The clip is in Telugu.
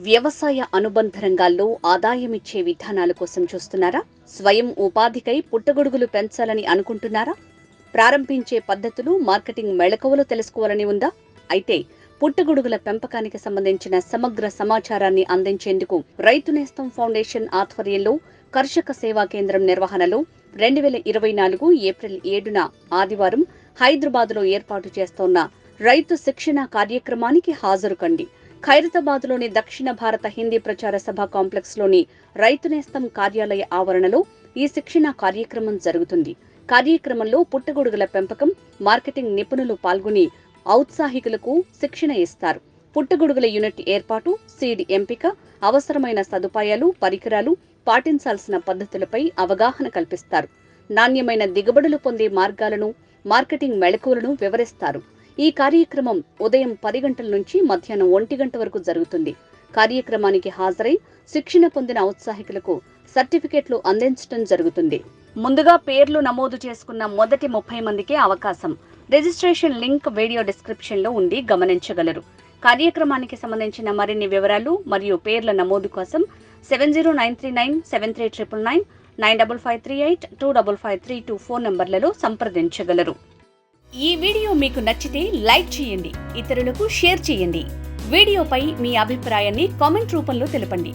వ్యవసాయ అనుబంధ రంగాల్లో ఆదాయమిచ్చే విధానాల కోసం చూస్తున్నారా? స్వయం ఉపాధికై పుట్టగొడుగులు పెంచాలని అనుకుంటున్నారా? ప్రారంభించే పద్ధతులు మార్కెటింగ్ మెళకువలు తెలుసుకోవాలని ఉందా? అయితే పుట్టగొడుగుల పెంపకానికి సంబంధించిన సమగ్ర సమాచారాన్ని అందించేందుకు రైతు నేస్తం ఫౌండేషన్ ఆధ్వర్యంలో కర్షక సేవా కేంద్రం నిర్వహణలో రెండు వేల ఇరవై నాలుగు ఏప్రిల్ ఏడున ఆదివారం హైదరాబాద్లో ఏర్పాటు చేస్తోన్న రైతు శిక్షణ కార్యక్రమానికి హాజరు కండి ఖైరతాబాద్లోని దక్షిణ భారత హిందీ ప్రచార సభ కాంప్లెక్స్లోని రైతు నేస్తం కార్యాలయ ఆవరణలో ఈ శిక్షణ కార్యక్రమం జరుగుతుంది. కార్యక్రమంలో పుట్టగొడుగుల పెంపకం మార్కెటింగ్ నిపుణులు పాల్గొని ఔత్సాహికులకు శిక్షణ ఇస్తారు. పుట్టగొడుగుల యూనిట్ ఏర్పాటు సీడ్ ఎంపిక అవసరమైన సదుపాయాలు పరికరాలు పాటించాల్సిన పద్ధతులపై అవగాహన కల్పిస్తారు. నాణ్యమైన దిగుబడులు పొందే మార్గాలను మార్కెటింగ్ మెళకువలను వివరిస్తారు. ఈ కార్యక్రమం ఉదయం పది గంటల నుంచి మధ్యాహ్నం ఒంటి గంట వరకు జరుగుతుంది. కార్యక్రమానికి హాజరై శిక్షణ పొందిన ఔత్సాహికులకు సర్టిఫికెట్లు అందించడం జరుగుతుంది. ముందుగా పేర్లు నమోదు చేసుకున్న మొదటి ముప్పై మందికి అవకాశం. రిజిస్ట్రేషన్ లింక్ వీడియో డిస్క్రిప్షన్లో ఉంది గమనించగలరు. కార్యక్రమానికి సంబంధించిన మరిన్ని వివరాలు మరియు పేర్ల నమోదు కోసం seven zero nine three nine seven three triple nine nine double five three eight two double five three two phone నంబర్లలో సంప్రదించగలరు. ఈ వీడియో మీకు నచ్చితే లైక్ చేయండి ఇతరులకు షేర్ చేయండి. వీడియోపై మీ అభిప్రాయాన్ని కామెంట్ రూపంలో తెలపండి.